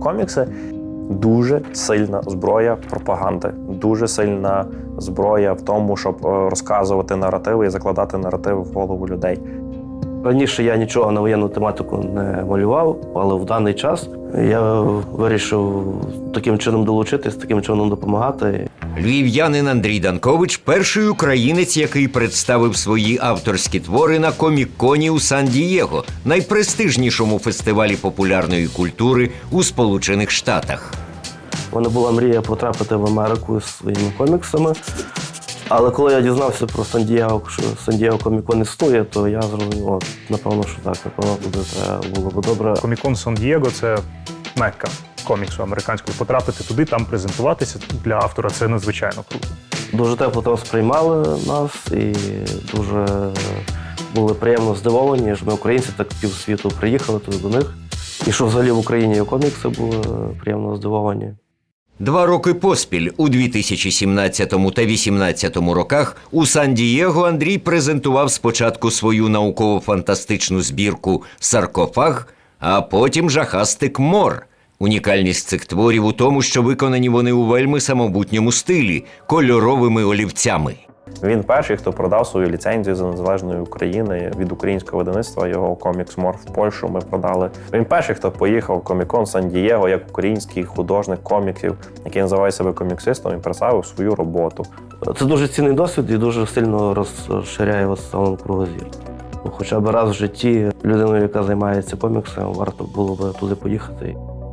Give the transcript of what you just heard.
Комікси дуже сильна зброя пропаганди, дуже сильна зброя в тому, щоб е, розказувати наративи і закладати наративи в голову людей. Раніше я нічого на воєнну тематику не малював, але в даний час я вирішив таким чином долучитись, таким чином допомагати. Львів'янин Андрій Данкович перший українець, який представив свої авторські твори на комік-коні у Сан-Дієго, найпрестижнішому фестивалі популярної культури у Сполучених Штатах. У мене була мрія потрапити в Америку з своїми коміксами. Але коли я дізнався про Сан-Дієго, що Сан-Дієго комікон існує, то я зрозумів, от, напевно, що так, напевно, туди треба було б добре. Комікон Сан Дієго це мекка коміксу американського. Потрапити туди, там презентуватися для автора це надзвичайно круто. Дуже тепло там сприймали нас і дуже були приємно здивовані, що ми українці так пів світу приїхали туди до них. І що взагалі в Україні є комікси були приємно здивовані. Два роки поспіль у 2017 та 2018 роках у Сан-Дієго Андрій презентував спочатку свою науково-фантастичну збірку Саркофаг, а потім жахастик Мор. Унікальність цих творів у тому, що виконані вони у вельми самобутньому стилі кольоровими олівцями. Він перший, хто продав свою ліцензію за незалежної України від українського видавництва. Його комікс Мор в Польщу ми продали. Він перший, хто поїхав комікон Сан-Дієго як український художник коміксів, який називає себе коміксистом, і представив свою роботу. Це дуже цінний досвід і дуже сильно розширяє вас сам кругозір. Хоча б раз в житті людиною, яка займається коміксами, варто було б туди поїхати.